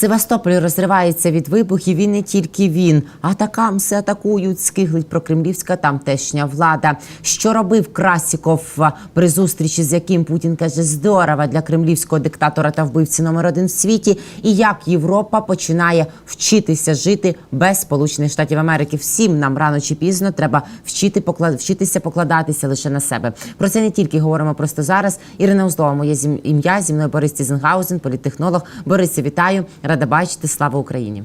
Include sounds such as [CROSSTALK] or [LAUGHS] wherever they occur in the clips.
Севастополь розривається від вибухів і не тільки він. Атакамси атакують, скиглить прокремлівська тамтешня влада. Що робив Красіков при зустрічі, з яким Путін каже, здорова для кремлівського диктатора та вбивці номер один в світі, і як Європа починає вчитися жити без Сполучених Штатів Америки. Всім нам рано чи пізно треба вчити покла- вчитися покладатися лише на себе. Про це не тільки говоримо просто зараз. Ірина Узлова, моє ім'я зі мною Борис Тізенгаузен, політтехнолог. Борисе, вітаю, рада бачити. Слава Україні!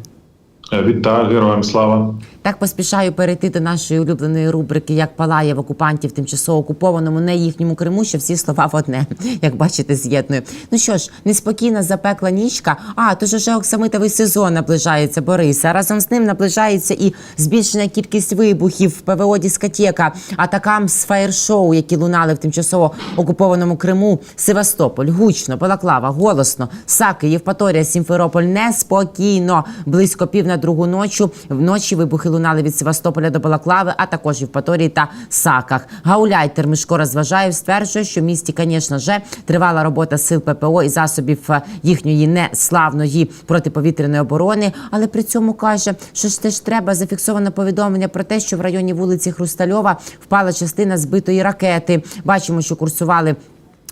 Вітаю, героям слава. Так поспішаю перейти до нашої улюбленої рубрики Як палає в окупантів тимчасово окупованому не їхньому Криму, що всі слова в одне, [LAUGHS] як бачите, з'єдную. Ну що ж, неспокійна запекла нічка. А тож уже оксамитовий сезон наближається Бориса. Разом з ним наближається і збільшена кількість вибухів, ПВО дискотека, атакам з фаєр-шоу, які лунали в тимчасово окупованому Криму. Севастополь, гучно, Балаклава, голосно, Саки, Євпаторія, Сімферополь неспокійно. Близько пів на другу ночі вночі вибухи лунали від Севастополя до Балаклави, а також Євпаторії та Саках. Гауляйтер Мишко розважає, стверджує, що в місті, звісно же, тривала робота сил ППО і засобів е, їхньої неславної протиповітряної оборони. Але при цьому каже, що ж теж треба зафіксовано повідомлення про те, що в районі вулиці Хрустальова впала частина збитої ракети. Бачимо, що курсували.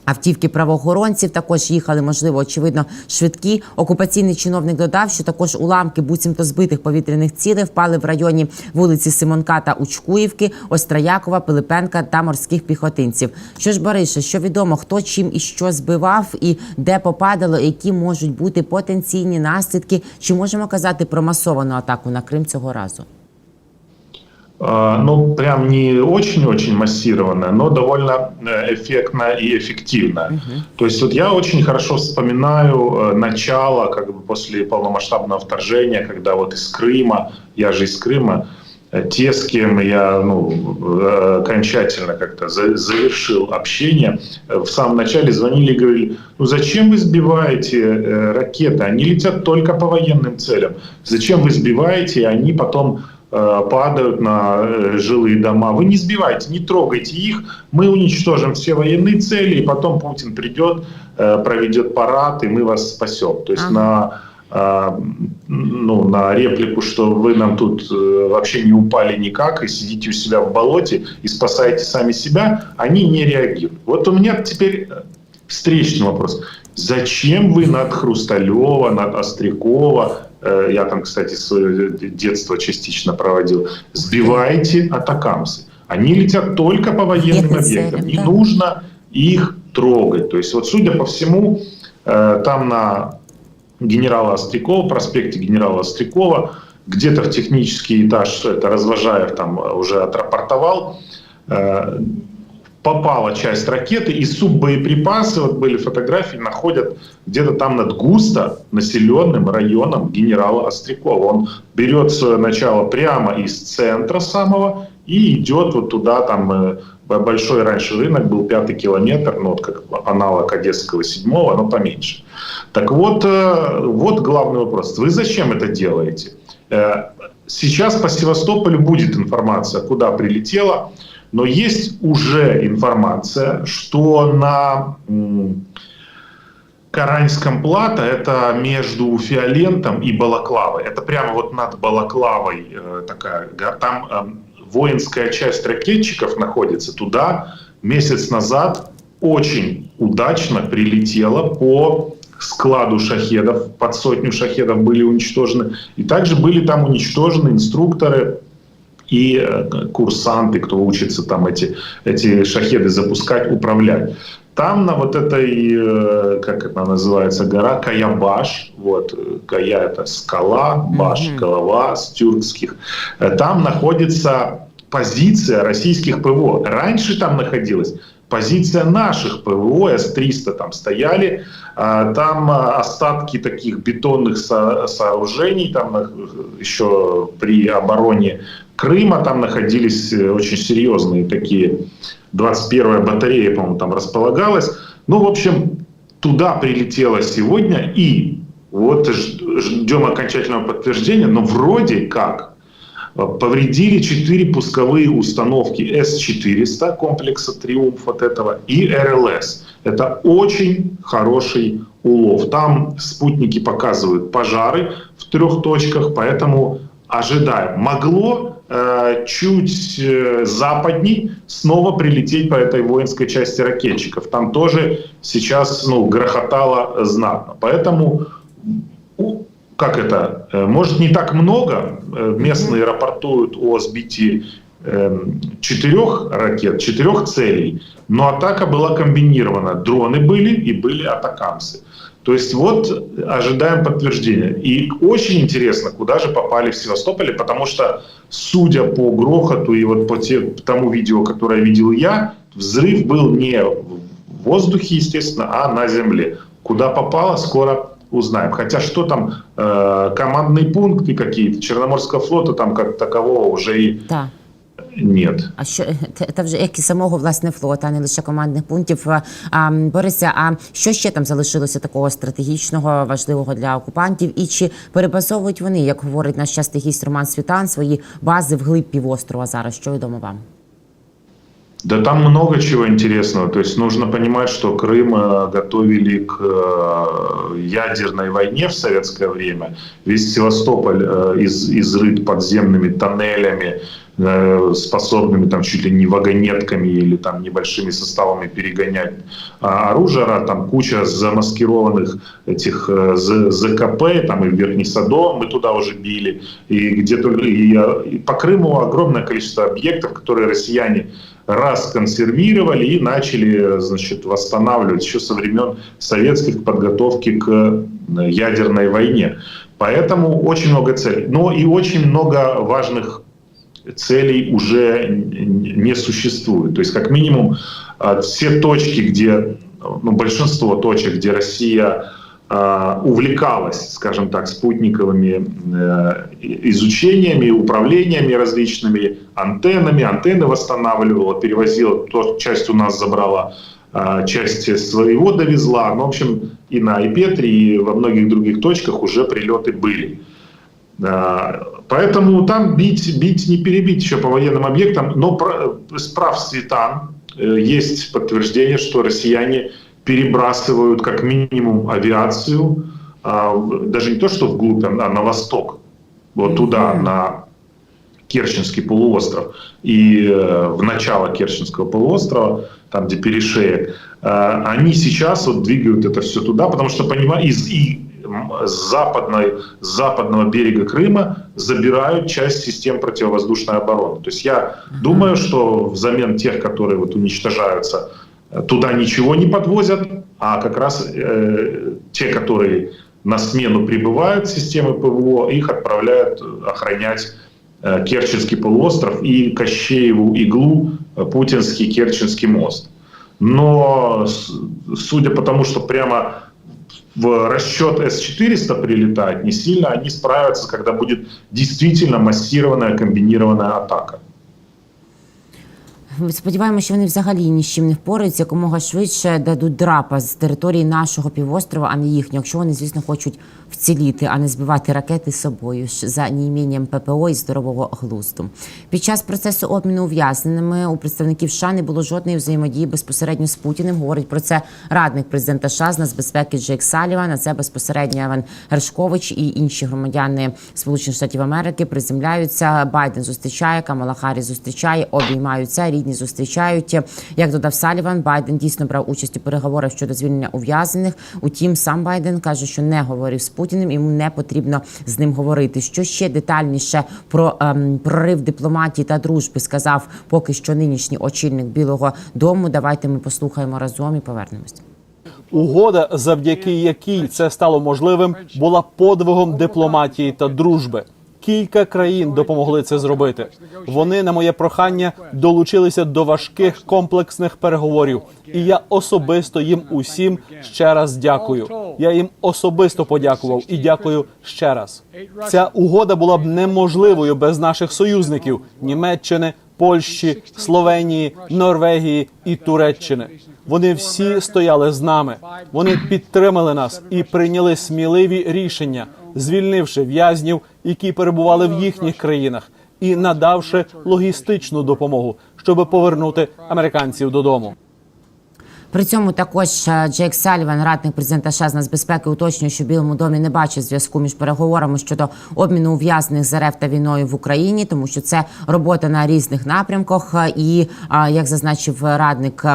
Автівки правоохоронців також їхали, можливо, очевидно, швидкі. Окупаційний чиновник додав, що також уламки буцімто збитих повітряних цілей впали в районі вулиці Симонка та Учкуївки, Остроякова, Пилипенка та морських піхотинців. Що ж, Борише, що відомо, хто чим і що збивав, і де попадало, які можуть бути потенційні наслідки? Чи можемо казати про масовану атаку на Крим цього разу? А, Ну, прям не очень-очень массированная, но довольно э, эффектная и эффективная. То есть вот я очень хорошо вспоминаю э, начало, как бы после полномасштабного вторжения, когда вот из Крыма, я же из Крыма, э, те, с кем я ну, окончательно как-то за- завершил общение, в самом начале звонили и говорили, ну зачем вы сбиваете ракеты? Они летят только по военным целям. Зачем вы сбиваете, и они потом падают на э, жилые дома. Вы не сбивайте, не трогайте их. Мы уничтожим все военные цели, и потом Путин придет, э, проведет парад, и мы вас спасем. То есть Ага. на э, ну, на реплику, что вы нам тут э, вообще не упали никак и сидите у себя в болоте и спасаете сами себя, они не реагируют. Вот у меня теперь э, встречный вопрос. Зачем вы над Хрусталева, над Острякова, э, я там, кстати, свое детство частично проводил, сбиваете атакамсы? Они летят только по военным объектам. Не да. нужно их трогать. То есть вот, судя по всему, э, там на генерала Острякова, проспекте генерала Острякова, где-то в технический этаж, это Развожаев там уже отрапортовал, э, попала часть ракеты, и суббоеприпасы, вот были фотографии, находят где-то там над густо населенным районом генерала Острякова. Он берет свое начало прямо из центра самого и идет вот туда, там э, большой раньше рынок был, пятый километр, ну вот как аналог Одесского седьмого, но поменьше. Так вот, э, вот главный вопрос. Вы зачем это делаете? Э, Сейчас по Севастополю будет информация, куда прилетело, но есть уже информация, что на м, Караньском плато, это между Фиолентом и Балаклавой. Это прямо вот над Балаклавой э, такая, там эм, воинская часть ракетчиков находится. Туда месяц назад очень удачно прилетела по складу шахедов, под сотню шахедов были уничтожены. И также были там уничтожены инструкторы и э, курсанты, кто учится там эти, эти шахеды запускать, управлять. Там на вот этой, э, как это называется, гора Каябаш, вот, э, Кая это скала, Баш, голова с тюркских, там находится позиция российских ПВО. Раньше там находилась позиция наших ПВО, С-300 там стояли, а, там а, остатки таких бетонных со- сооружений, там э, еще при обороне Крыма там находились э, очень серьезные такие, 21-я батарея, по-моему, там располагалась. Ну, в общем, туда прилетело сегодня, и вот ждем окончательного подтверждения, но вроде как повредили четыре пусковые установки С-400 комплекса «Триумф» от этого и РЛС. Это очень хороший улов. Там спутники показывают пожары в трех точках, поэтому ожидаем. Могло э, чуть э, западней снова прилететь по этой воинской части ракетчиков. Там тоже сейчас ну, грохотало знатно. Поэтому как это, э, может не так много, э, местные рапортуют о сбитии эм, четырех ракет, четырех целей, но атака была комбинирована. Дроны были и были атакамсы. То есть вот ожидаем подтверждения. И очень интересно, куда же попали в Севастополе, потому что, судя по грохоту и вот по те- тому видео, которое видел я, взрыв был не в воздухе, естественно, а на земле. Куда попало, скоро узнаем. Хотя что там, э, командные пункты какие-то Черноморского флота там как такового уже и Так. нет. А що [LAUGHS] це, це вже як і самого власне флота, а не лише командних пунктів. А, А, Борисе, а що ще там залишилося такого стратегічного, важливого для окупантів? І чи перебазовують вони, як говорить наш частий гість Роман Світан, свої бази вглиб півострова зараз? Що відомо вам? Да там много чего интересного. То есть нужно понимать, что Крым э, готовили к э, ядерной войне в советское время. Весь Севастополь э, из, изрыт подземными тоннелями, способными там чуть ли не вагонетками или там небольшими составами перегонять а, оружие. Ра- Там куча замаскированных этих ЗКП, там и в Верхний Садо мы туда уже били. И где только и, и по Крыму огромное количество объектов, которые россияне расконсервировали и начали значит, восстанавливать еще со времен советских подготовки к э, ядерной войне. Поэтому очень много целей. Но и очень много важных целей уже не существует. То есть, как минимум, а, все точки, где, ну, большинство точек, где Россия увлекалась, скажем так, спутниковыми э, изучениями, управлениями различными, антеннами, антенны восстанавливала, перевозила, то часть у нас забрала, а, часть своего довезла. Ну, в общем, и на Айпетре, и во многих других точках уже прилеты были. А, Поэтому там бить, бить не перебить еще по военным объектам, но про- справ Светан э, есть подтверждение, что россияне перебрасывают как минимум авиацию, а, даже не то, что вглубь, а на восток, вот туда, на Керченский полуостров и э, в начало Керченского полуострова, там, где перешеек, э, они сейчас вот двигают это все туда, потому что, понимаю, из и с, западной, с западного берега Крыма забирают часть систем противовоздушной обороны. То есть я думаю, что взамен тех, которые вот уничтожаются, туда ничего не подвозят, а как раз э, те, которые на смену прибывают системы ПВО, их отправляют э, охранять э, Керченский полуостров и Кощееву иглу э, Путинский Керченский мост. Но судя по тому, что прямо в расчет С-400 прилетает, не сильно они справятся, когда будет действительно массированная комбинированная атака. Сподіваємося, що вони взагалі ні з чим не впораються, якомога швидше дадуть драпа з території нашого півострова, а не їхнього, якщо вони, звісно, хочуть вціліти, а не збивати ракети з собою за неімінням ППО і здорового глузду. Під час процесу обміну ув'язненими у представників США не було жодної взаємодії безпосередньо з Путіним. Говорить про це радник президента США з нацбезпеки Джейк Саліван. А це безпосередньо Еван Гершкович і інші громадяни Сполучених Штатів Америки приземляються. Байден зустрічає, Камала Харрі зустрічає, обіймаються, рідні зустрічають. Як додав Саліван, Байден дійсно брав участь у переговорах щодо звільнення ув'язнених. Утім, сам Байден каже, що не говорив з Путіним, йому не потрібно з ним говорити. Що ще детальніше про ем, прорив дипломатії та дружби сказав поки що нинішній очільник Білого Дому. Давайте ми послухаємо разом і повернемось. Угода, завдяки якій це стало можливим, була подвигом дипломатії та дружби. Кілька країн допомогли це зробити. Вони на моє прохання долучилися до важких комплексних переговорів, і я особисто їм усім ще раз дякую. Я їм особисто подякував і дякую ще раз. Ця угода була б неможливою без наших союзників Німеччини, Польщі, Словенії, Норвегії і Туреччини. Вони всі стояли з нами. Вони підтримали нас і прийняли сміливі рішення, звільнивши в'язнів, які перебували в їхніх країнах, і надавши логістичну допомогу, щоб повернути американців додому. При цьому також е, Джейк Саліван, радник президента США з нацбезпеки, уточнює, що Білому домі не бачить зв'язку між переговорами щодо обміну ув'язнених з РФ та війною в Україні, тому що це робота на різних напрямках. Е, І е, як зазначив радник,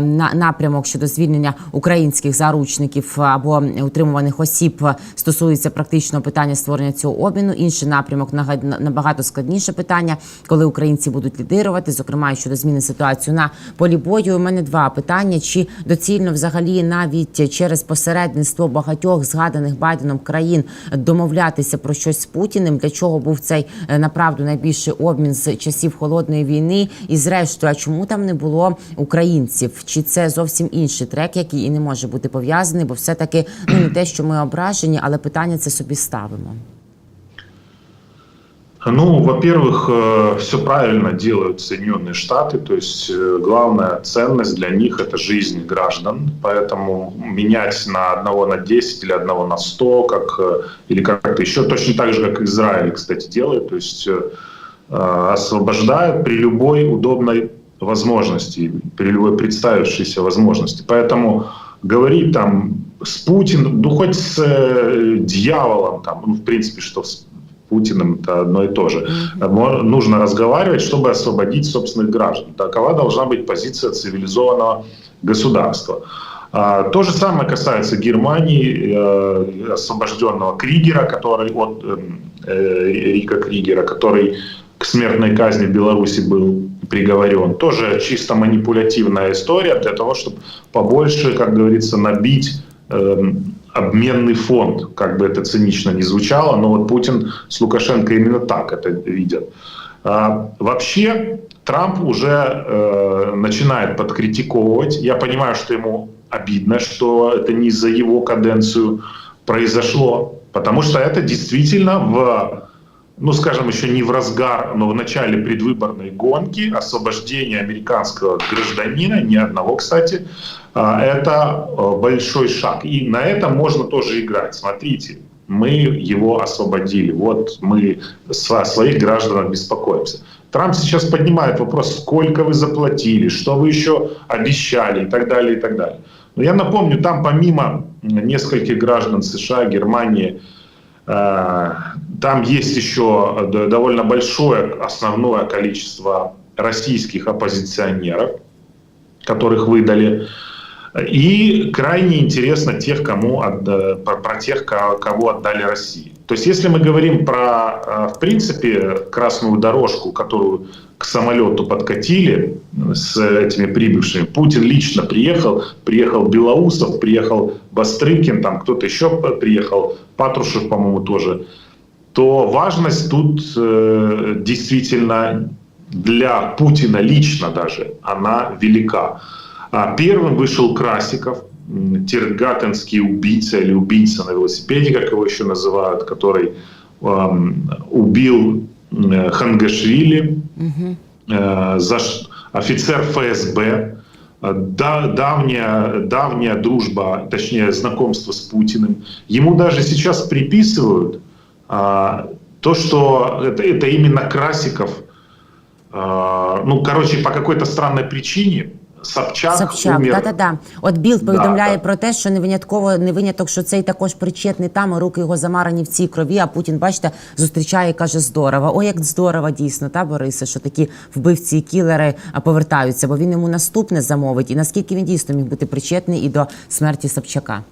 на- напрямок щодо звільнення українських заручників або утримуваних осіб стосується практичного питання створення цього обміну. Інший напрямок набагато складніше питання, коли українці будуть лідирувати, зокрема щодо зміни ситуації на полі бою. У мене два питання: чи доцільно взагалі навіть через посередництво багатьох згаданих Байденом країн домовлятися про щось з Путіним? Для чого був цей е, направду найбільший обмін з часів холодної війни? І зрештою, а чому там не було українців? Чи це зовсім інший трек, який і не може бути пов'язаний? Бо все таки ну не те, що ми ображені, але питання це собі ставимо. Ну, во-первых, все правильно делают Соединенные Штаты, то есть э, главная ценность для них это жизнь граждан, поэтому менять на одного на 10 или одного на 100, как, э, или как-то еще, точно так же, как Израиль, кстати, делает, то есть э, э, освобождают при любой удобной возможности, при любой представившейся возможности. Поэтому говорить там с Путиным, ну хоть с э, дьяволом, там, ну, в принципе, что с Путиным это одно и то же. Нужно разговаривать, чтобы освободить собственных граждан. Такова должна быть позиция цивилизованного государства. А, То же самое касается Германии, э, освобожденного Кригера, который от эм, э, Рика Кригера, который к смертной казни в Беларуси был приговорен. Тоже чисто манипулятивная история для того, чтобы побольше, как говорится, набить эм, обменный фонд, как бы это цинично не звучало, но вот Путин с Лукашенко именно так это видят. А, вообще Трамп уже э, начинает подкритиковывать. Я понимаю, что ему обидно, что это не за его каденцию произошло, потому что это действительно в ну, скажем, еще не в разгар, но в начале предвыборной гонки освобождение американского гражданина, ни одного, кстати, а, это э, большой шаг. И на этом можно тоже играть. Смотрите, мы его освободили, вот мы о своих гражданах беспокоимся. Трамп сейчас поднимает вопрос, сколько вы заплатили, что вы еще обещали и так далее, и так далее. Но я напомню, там помимо нескольких граждан США, Германии, Там есть еще д- довольно большое основное количество российских оппозиционеров, которых выдали. И крайне интересно тех, кому отда- про, про тех, ко- кого отдали России. То есть, если мы говорим про, э, в принципе, красную дорожку, которую к самолету подкатили с этими прибывшими, Путин лично приехал, приехал Белоусов, приехал Бастрыкин, там кто-то еще приехал, Патрушев, по-моему, тоже, то важность тут э, действительно для Путина лично даже, она велика. А Первым вышел Красиков, м, тиргатинский убийца или убийца на велосипеде, как его еще называют, который эм, убил Хангашвили, э, за офицер ФСБ, э, да- давняя, давняя дружба, точнее знакомство с Путиным. Ему даже сейчас приписывают а, то, что это, это именно Красиков, а, ну, короче, по какой-то странной причине Собчак, Собчак, умер. да, да, да. От Білд повідомляє да. про те, що не винятково не виняток, що цей також причетний там, руки його замарані в цій крові. А Путін, бачите, зустрічає і каже: здорово. О, як здорово, дійсно, та Борисе, що такі вбивці і кілери повертаються, бо він йому наступне замовить. І наскільки він дійсно міг бути причетний і до смерті Собчака?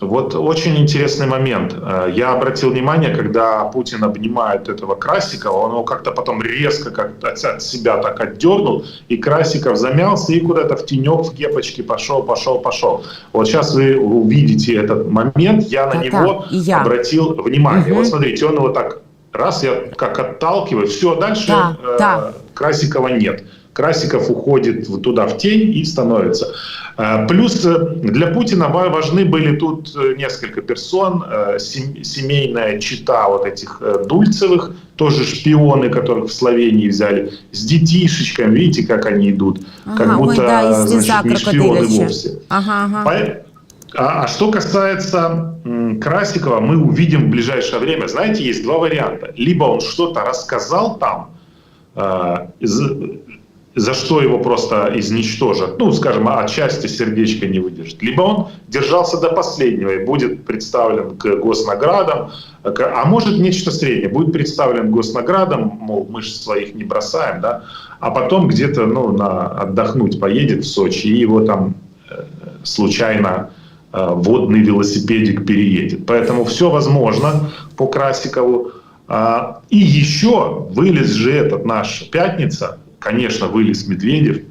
Вот очень интересный момент. Э, Я обратил внимание, когда Путин обнимает этого Красикова, он его как-то потом резко как от себя так отдернул, и Красиков замялся и куда-то в тенек, в кепочке пошел, пошел, пошел. Вот сейчас вы увидите этот момент, я на Да-да, него я. обратил внимание. Мгм. Вот смотрите, он его так раз, я как отталкиваю, все, дальше Да, э, да. Красикова нет. Красиков уходит туда в тень и становится. Э, Плюс э, для Путина ва- важны были тут э, несколько персон, э, сем- семейная чита вот этих Дульцевых, тоже шпионы, которых в Словении взяли, с детишечками, видите, как они идут, как Ага, ой, будто да, і сліза значит, не шпионы вовсе. Ага, ага. А, а что касается м, Красикова, мы увидим в ближайшее время. Знаете, есть два варианта. Либо он что-то рассказал там, э, за, что его просто изничтожат, ну, скажем, отчасти сердечко не выдержит. Либо он держался до последнего и будет представлен к госнаградам, а может нечто среднее, будет представлен к госнаградам, мол, мы же своих не бросаем, да, а потом где-то, ну, на отдохнуть поедет в Сочи, и его там э, случайно э, водный велосипедик переедет. Поэтому все возможно по Красикову. А, И еще вылез же этот наш пятница, конечно, вылез Медведев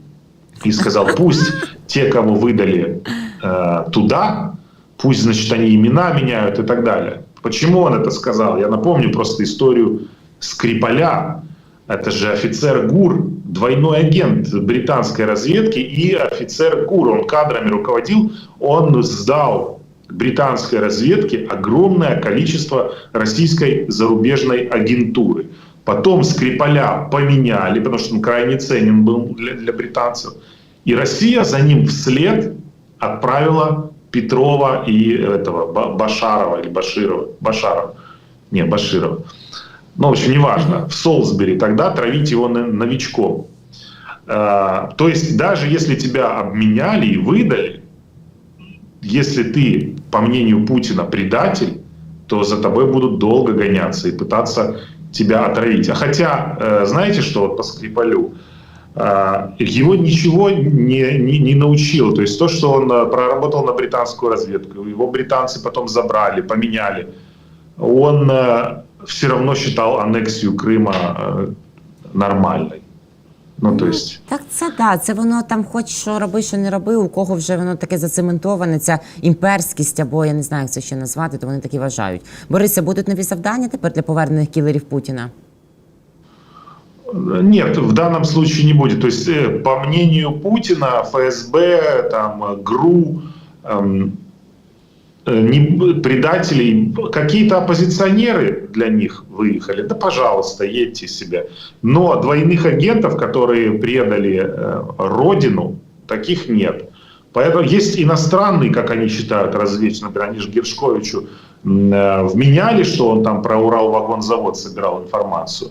и сказал, пусть те, кого выдали э, туда, пусть, значит, они имена меняют и так далее. Почему он это сказал? Я напомню просто историю Скрипаля. Это же офицер ГУР, двойной агент британской разведки и офицер ГУР. Он кадрами руководил, он сдал британской разведке огромное количество российской зарубежной агентуры. Потом Скрипаля поменяли, потому что он крайне ценен был для, для британцев. И Россия за ним вслед отправила Петрова и этого Ба- Башарова или Баширова. Башарова. Не, Баширова. Ну, в общем, неважно. В Солсбери тогда травить его новичком. Э, То есть даже если тебя обменяли и выдали, если ты, по мнению Путина, предатель, то за тобой будут долго гоняться и пытаться тебя отравить. А хотя, э, знаете, что вот по Скрипалю? Э, Его ничего не, не, не научило. То есть то, что он э, проработал на британскую разведку, его британцы потом забрали, поменяли, он все равно считал аннексию Крыма нормальной. Ну, то есть... Так це да, це воно там, хоч що роби, що не роби, у кого вже воно таке зацементоване, ця імперськість, або я не знаю, як це ще назвати, то вони такі вважають. Борисе, будуть нові завдання тепер для повернених кілерів Путіна? Нет, в данном случае не будет. То есть, э, по мнению Путина, ФСБ, там, э, ГРУ, эм, э, не, предателей, какие-то оппозиционеры для них выехали, да пожалуйста, едьте себе. Но двойных агентов, которые предали э, родину, таких нет. Поэтому есть иностранные, как они считают, разведчики, например, они же Гершковичу э, вменяли, что он там про Уралвагонзавод собирал информацию.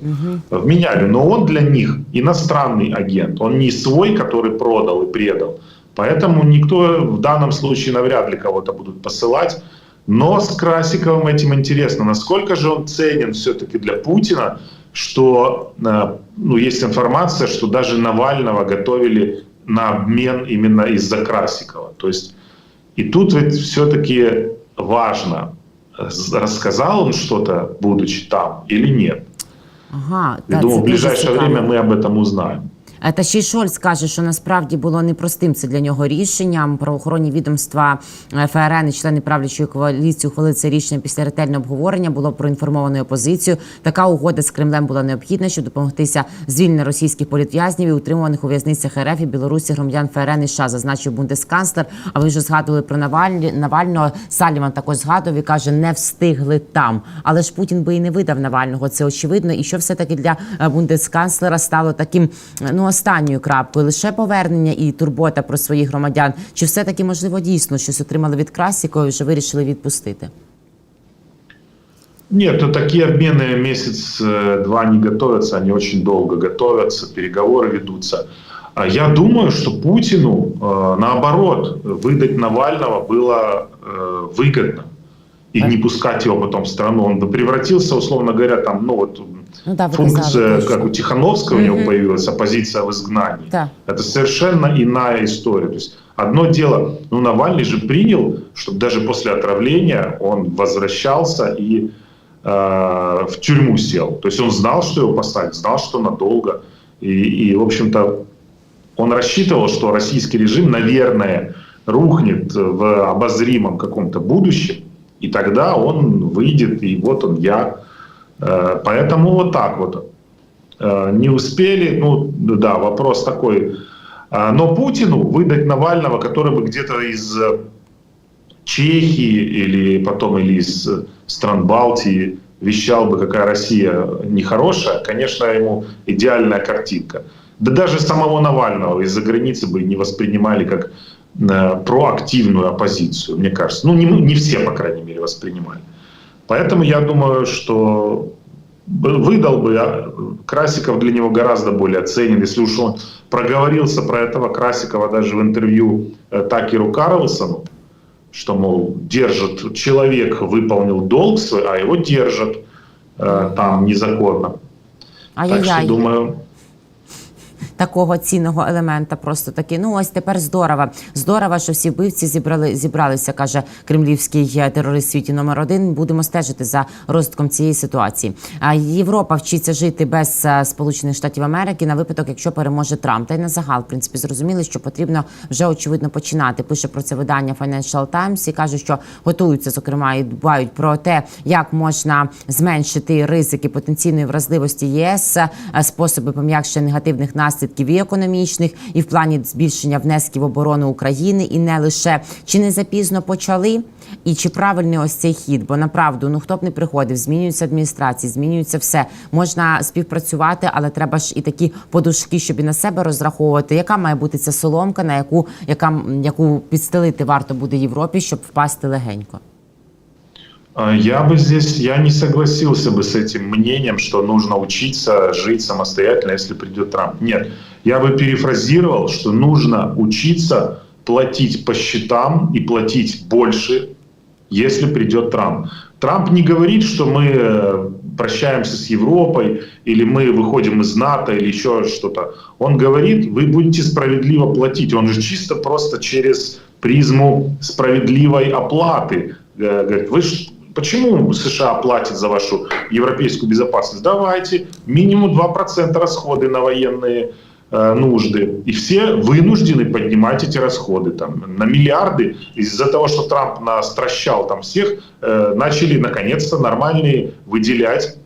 Вменяли, но он для них иностранный агент, он не свой, который продал и предал. Поэтому никто в данном случае навряд ли кого-то будут посылать. Но с Красиковым этим интересно, насколько же он ценен все-таки для Путина, что э, ну, есть информация, что даже Навального готовили на обмен именно из-за Красикова. То есть и тут ведь все-таки важно, э, рассказал он что-то, будучи там, или нет. Ага, Я та, думаю, в ближайшее время мы об этом узнаем. Е, Та ще й Шольц каже, що насправді було непростим це для нього рішенням. Правоохоронні відомства е, ФРН і члени правлячої коаліції ухвалили це рішення після ретельного обговорення. Було проінформованою опозицією. Така угода з Кремлем була необхідна, щоб допомогтися звільненню російських політв'язнів і утримуваних у в'язницях РФ і Білорусі громадян ФРН і США, зазначив бундесканцлер. А ви вже згадували про Навальні Навального. Саліван також згадував і каже, не встигли там. Але ж Путін би і не видав Навального. Це очевидно. І що все таки для е, бундесканцлера стало таким ну останньою крапкою? Лише повернення і турбота про своїх громадян. Чи все таки можливо дійсно щось отримали від Красікова і вже вирішили відпустити? Нет, ну, такие обмены месяц-два не готовятся, они очень долго готовятся, переговоры ведутся. А Я думаю, что Путину, э, наоборот, выдать Навального было э, выгодно. И не пускать его потом в страну. Он бы превратился, условно говоря, там, ну вот ну да, функция, точно. как у Тихановского у него появилась, оппозиция в изгнании. Да. Это совершенно иная история. То есть одно дело, ну Навальный же принял, что даже после отравления он возвращался и э, в тюрьму сел. То есть он знал, что его посадят, знал, что надолго. И, и, в общем-то, он рассчитывал, что российский режим, наверное, рухнет в обозримом каком-то будущем, и тогда он выйдет, и вот он я. Э, Поэтому вот так вот. Э, Не успели, ну да, вопрос такой. А, Но Путину выдать Навального, который бы где-то из э, Чехии или потом или из э, стран Балтии вещал бы, какая Россия нехорошая, конечно, ему идеальная картинка. Да даже самого Навального из-за границы бы не воспринимали как э, проактивную оппозицию, мне кажется. Ну, не, не все, по крайней мере, воспринимали. Поэтому я думаю, что выдал бы а, Красиков для него гораздо более ценен, если уж он проговорился про этого Красикова даже в интервью э, Такеру Карлсону, что, мол, держит, человек выполнил долг свой, а его держат э, там незаконно. Так что, Ай-яй-яй. думаю, такого цінного елемента. Просто таки. Ну ось тепер здорово. Здорово, що всі вбивці зібрали зібралися, каже кремлівський е, терорист світі номер один. Будемо стежити за розвитком цієї ситуації. А Європа вчиться жити без е, Сполучених Штатів Америки на випадок, якщо переможе Трамп. Та й на загал, в принципі, зрозуміли, що потрібно вже очевидно починати. Пише про це видання Financial Times і каже, що готуються, зокрема, і дбають про те, як можна зменшити ризики потенційної вразливості ЄС, е, способи пом'якшення негативних наслідків і економічних, і в плані збільшення внесків в оборону України, і не лише чи не запізно почали. І чи правильний ось цей хід? Бо направду, ну хто б не приходив, змінюються адміністрації, змінюється все. Можна співпрацювати, але треба ж і такі подушки, щоб і на себе розраховувати. Яка має бути ця соломка, на яку яка яку підстелити варто буде Європі, щоб впасти легенько? А, Я бы здесь, я не согласился бы с этим мнением, что нужно учиться жить самостоятельно, если придет Трамп. Нет, я бы перефразировал, что нужно учиться платить по счетам и платить больше, если придет Трамп. Трамп не говорит, что мы э, прощаемся с Европой, или мы выходим из НАТО, или еще что-то. Он говорит, вы будете справедливо платить. Он же чисто просто через призму справедливой оплаты. Э, Говорит, вы Почему США платит за вашу европейскую безопасность? Давайте минимум 2% расходы на военные э, нужды. И все вынуждены поднимать эти расходы там, на миллиарды. Из-за того, что Трамп настращал там всех, э, начали наконец-то нормальные выделять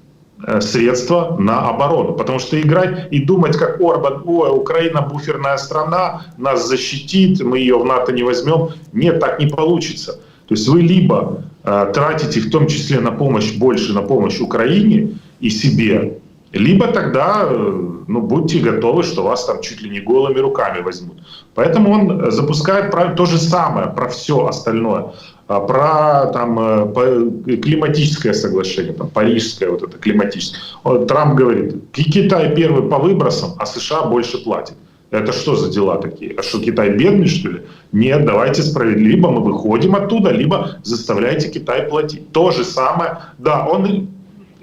э, средства на оборону. Потому что играть и думать, как Орбан, ой, Украина буферная страна, нас защитит, мы ее в НАТО не возьмем. Нет, так не получится. То есть вы либо тратите в том числе на помощь больше на помощь Украине и себе, либо тогда э, ну, будьте готовы, что вас там чуть ли не голыми руками возьмут. Поэтому он э, запускает то же самое про все остальное. А, Про там, э, климатическое соглашение, там, парижское вот это климатическое. Трамп говорит, «Ки- Китай первый по выбросам, а США больше платит. Это что за дела такие? А что, Китай бедный, что ли? Нет, давайте справедливо. Либо мы выходим оттуда, либо заставляйте Китай платить. То же самое. Да, он,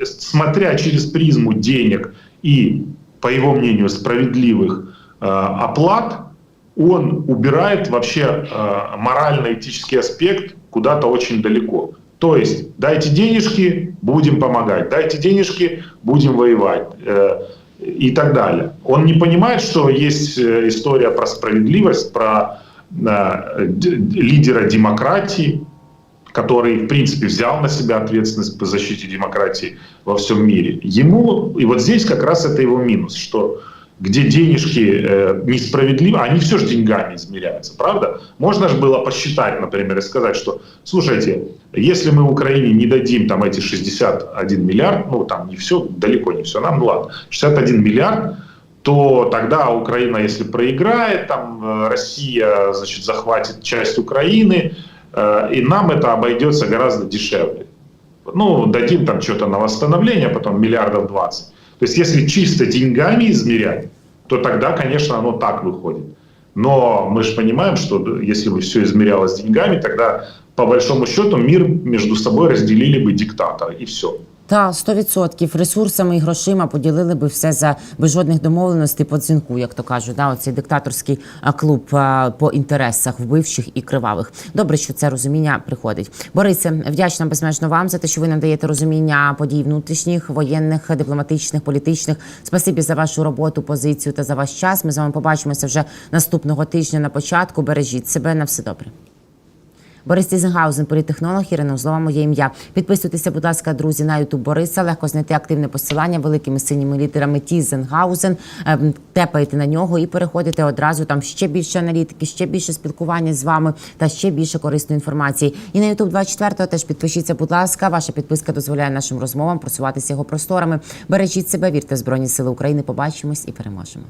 смотря через призму денег и, по его мнению, справедливых э, оплат, он убирает вообще э, морально-этический аспект куда-то очень далеко. То есть дайте денежки, будем помогать, дайте денежки, будем воевать э, и так далее. Он не понимает, что есть э, история про справедливость, про э, лидера демократии, который, в принципе, взял на себя ответственность по защите демократии во всем мире. Ему, и вот здесь как раз это его минус, что где денежки э, несправедливо, они все же деньгами измеряются, правда? Можно же было посчитать, например, и сказать, что, слушайте, если мы Украине не дадим там эти 61 миллиард, ну там не все, далеко не все, нам ну ладно, 61 миллиард, то тогда Украина, если проиграет, там э, Россия, значит, захватит часть Украины, э, и нам это обойдется гораздо дешевле. Ну, дадим там что-то на восстановление, потом миллиардов 20. То есть, если чисто деньгами измерять, то тогда, конечно, оно так выходит. Но мы же понимаем, что если бы все измерялось деньгами, тогда, по большому счету, мир между собой разделили бы диктаторы, и все. Та 100% ресурсами і грошима поділили би все за без жодних домовленостей по дзвінку, як то кажуть, да, оцей диктаторський клуб по інтересах вбивчих і кривавих. Добре, що це розуміння приходить. Борисе, вдячна безмежно вам за те, що ви надаєте розуміння подій внутрішніх, воєнних, дипломатичних, політичних. Спасибі за вашу роботу, позицію та за ваш час. Ми з вами побачимося вже наступного тижня на початку. Бережіть себе на все добре. Борис Тізенгаузен, політтехнолог, Ірина Узлова, моє ім'я. Підписуйтеся, будь ласка, друзі, на Ютуб Бориса. Легко знайти активне посилання великими синіми літерами Тізенгаузен. Ем, Тепайте на нього і переходите одразу. Там ще більше аналітики, ще більше спілкування з вами та ще більше корисної інформації. І на Ютуб 24 теж підпишіться, будь ласка. Ваша підписка дозволяє нашим розмовам просуватися його просторами. Бережіть себе, вірте в Збройні Сили України. Побачимось і переможемо.